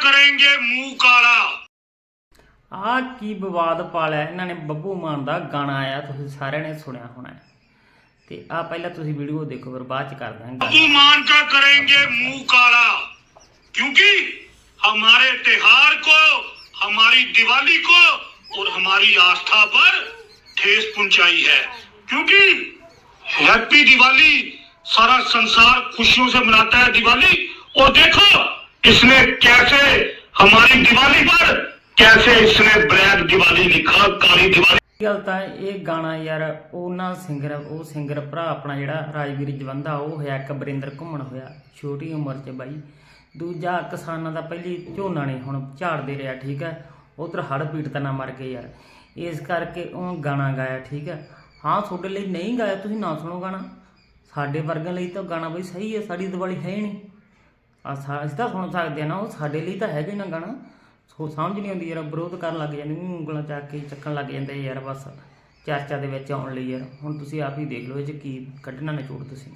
करेंगे मुंह काला ਆ ਕੀ ਵਿਵਾਦ ਪਾਲਿਆ ਇਹਨਾਂ ਨੇ ਬੱਬੂ ਮਾਨ ਦਾ ਗਾਣਾ ਆਇਆ ਤੁਸੀਂ ਸਾਰਿਆਂ ਨੇ ਸੁਣਿਆ ਹੋਣਾ ਹੈ। ਤੇ ਆ ਪਹਿਲਾਂ ਤੁਸੀਂ ਵੀਡੀਓ ਦੇਖੋ ਫਿਰ ਬਾਅਦ ਚ ਕਰਦੇ ਹਾਂ ਗੱਲ बाबू मान का करेंगे मुंह काला क्योंकि हमारे त्योहार को हमारी दिवाली को और हमारी आस्था पर ठेस पहुंचाई है क्योंकि हैप्पी दिवाली सारा संसार खुशियों से मनाता है दिवाली और देखो इसने कैसे हमारी दिवाली पर कैसे इसने ब्लैक दिवाली लिखा काली दिवाली ਗੱਲ ਤਾਂ ਇਹ ਗਾਣਾ ਯਾਰ ਉਹਨਾਂ ਸਿੰਗਰ ਉਹ ਸਿੰਗਰ ਭਰਾ ਆਪਣਾ ਜਿਹੜਾ ਰਾਜਵੀਰ ਜਵੰਦਾ ਉਹ ਹੋਇਆ ਇੱਕ ਬਰਿੰਦਰ ਘੁੰਮਣ ਹੋਇਆ ਛੋਟੀ ਉਮਰ 'ਚ ਬਾਈ ਦੂਜਾ ਕਿਸਾਨਾਂ ਦਾ ਪਹਿਲੀ ਝੋਨਾ ਨੇ ਹੁਣ ਝਾੜਦੇ ਰਿਹਾ ਠੀਕ ਹੈ ਉਧਰ ਹੜ੍ਹ ਪੀੜਤਾਂ ਨਾਲ ਮਰ ਗਏ ਯਾਰ ਇਸ ਕਰਕੇ ਉਹ ਗਾਣਾ ਗਾਇਆ ਠੀਕ ਹੈ ਹਾਂ ਤੁਹਾਡੇ ਲਈ ਨਹੀਂ ਗਾਇਆ ਤੁਸੀਂ ਨਾ ਸੁਣੋ ਗਾਣਾ ਸਾਡੇ ਵਰਗਾਂ ਲਈ ਤਾਂ ਗਾਣਾ ਬਈ ਸਹੀ ਹੈ ਸਾਡੀ ਦੀਵਾਲੀ ਹੈ ਹੀ ਨਹੀਂ ਆ ਅਸੀਂ ਤਾਂ ਸੁਣ ਸਕਦੇ ਆ ਨਾ, ਉਹ ਸਾਡੇ ਲਈ ਤਾਂ ਹੈਗਾ ਹੀ ਨਾ ਗਾਣਾ। ਸੋ ਸਮਝ ਨਹੀਂ ਆਉਂਦੀ ਯਾਰ, ਵਿਰੋਧ ਕਰਨ ਲੱਗ ਜਾਂਦੇ ਨੇ, ਉਂਗਲਾਂ ਚੱਕ ਕੇ ਚੱਕਣ ਲੱਗ ਜਾਂਦੇ ਯਾਰ ਬਸ। ਚਰਚਾ ਦੇ ਵਿੱਚ ਆਉਣ ਲਈ ਯਾਰ, ਹੁਣ ਤੁਸੀਂ ਆਪ ਹੀ ਦੇਖ ਲਓ ਇਹ ਚ ਕੀ ਕੱਢਣਾ ਨਿਚੋੜ ਤੁਸੀਂ।